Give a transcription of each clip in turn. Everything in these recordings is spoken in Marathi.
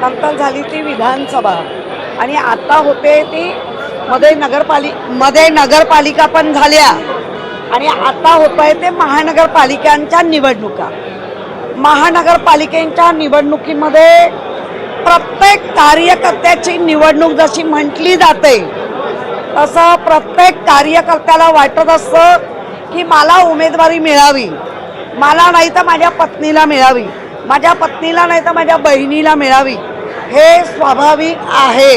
नंतर झाली ती विधानसभा. आणि आता होते ती मध्ये नगरपालिकमध्ये नगरपालिका पण झाल्या. आणि आता होत आहे ते महानगरपालिकांच्या निवडणुका. महानगरपालिकेच्या निवडणुकीमध्ये प्रत्येक कार्यकर्त्याची निवडणूक जशी म्हटली जाते तसं प्रत्येक कार्यकर्त्याला वाटत असतं की मला उमेदवारी मिळावी. मला नाही तर माझ्या पत्नीला मिळावी. माझ्या पत्नीला नाही तर माझ्या बहिणीला मिळावी. हे स्वाभाविक आहे.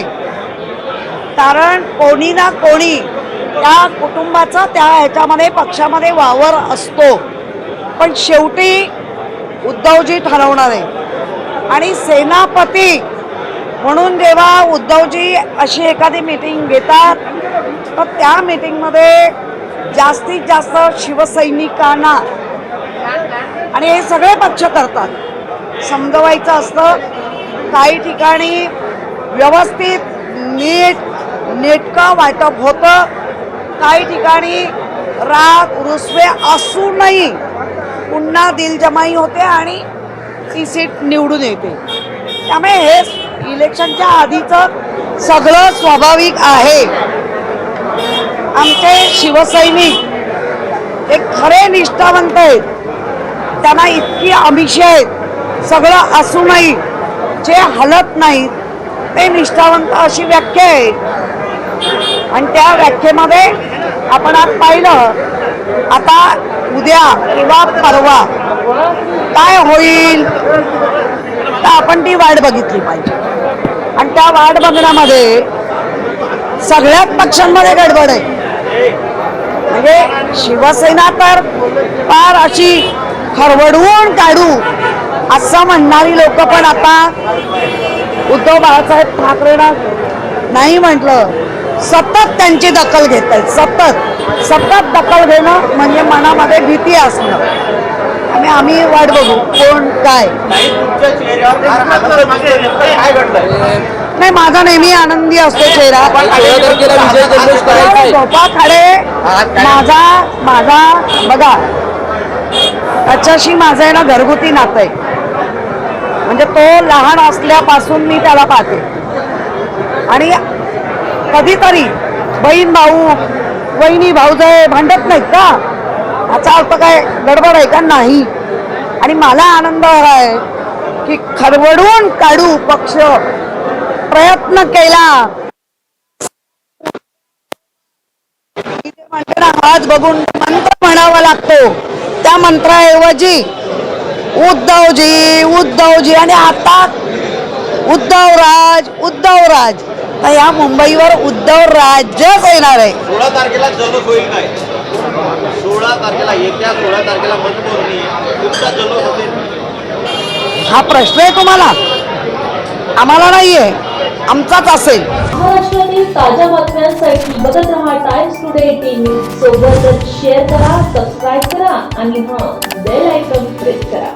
कारण कोणी ना कोणी त्या कुटुंबाचा त्या ह्याच्यामध्ये पक्षामध्ये वावर असतो. पण शेवटी उद्धवजी ठरवणार. आहे आणि सेनापती म्हणून जेव्हा उद्धवजी अशी एखादी मीटिंग घेतात तर त्या मीटिंगमध्ये जास्तीत जास्त शिवसैनिकांना आणि हे सगळे पक्ष करतात. समजवायचं असतं काही ठिकाणी व्यवस्थित नीट नेटकं वाटप होतं. काही ठिकाणी राग रुसवे असूनही पुन्हा दिलजमाई होते आणि ती सीट निवडून येते. त्यामुळे हे इलेक्शनच्या आधीचं सगळं स्वाभाविक आहे. आमचे शिवसैनिक हे खरे निष्ठावंत आहेत. त्यांना इतकी अमिष आहेत सगळं असूनही जे हलत नाहीत ते निष्ठावंत अशी व्याख्या आहे. आणि त्या व्याख्येमध्ये आपण आज पाहिलं आता उद्या किंवा परवा काय होईल तर आपण ती वाट बघितली पाहिजे. आणि त्या वाट बघण्यामध्ये सगळ्याच पक्षांमध्ये गडबड आहे. म्हणजे शिवसेना तर फार अशी खरवडवून काढू असं म्हणणारी लोक पण आता उद्धव बाळासाहेब ठाकरेंना नाही म्हटलं. सतत त्यांची दखल घेत आहेत सतत. सतत दखल घेणं म्हणजे मनामध्ये भीती असणं. आणि आम्ही वाट बघू कोण काय. नाही माझा नेहमी आनंदी असतो चेहरा. गोपा खाडे. माझा माझा बघा. त्याच्याशी माझं आहे ना घरगुती नातं आहे. म्हणजे तो लहान असल्यापासून मी त्याला पाहते. आणि कधीतरी बहीण भाऊ वहिनी भाऊजय भांडत नाहीत का याचा अर्थ काय? गडबड आहे का? नाही. आणि मला आनंद आहे की खरवडून काढू पक्ष प्रयत्न केला. इथे म्हणते ना बघून मंत्र म्हणावा लागतो. त्या मंत्राऐवजी उद्धवजी उद्धवजी आणि आता उद्धवराज उद्धवराज. तर या मुंबईवर उद्धव राज्यच येणार आहे. सोळा तारखेला जल्लोष होईल काय? सोळा तारखेला येत्या सोळा तारखेला मतमोजणी. आहे. तुमचा जल्लोष असेल हा प्रश्न आहे तुम्हाला. आम्हाला नाहीये. आमचाच असेल. महाराष्ट्रातील ताज्या बातम्यांसाठी बघत रहा टाइम्स टुडे टीव्ही सोबतच शेअर करा सबस्क्राईब करा आणि हां बेल आयकॉन प्रेस करा.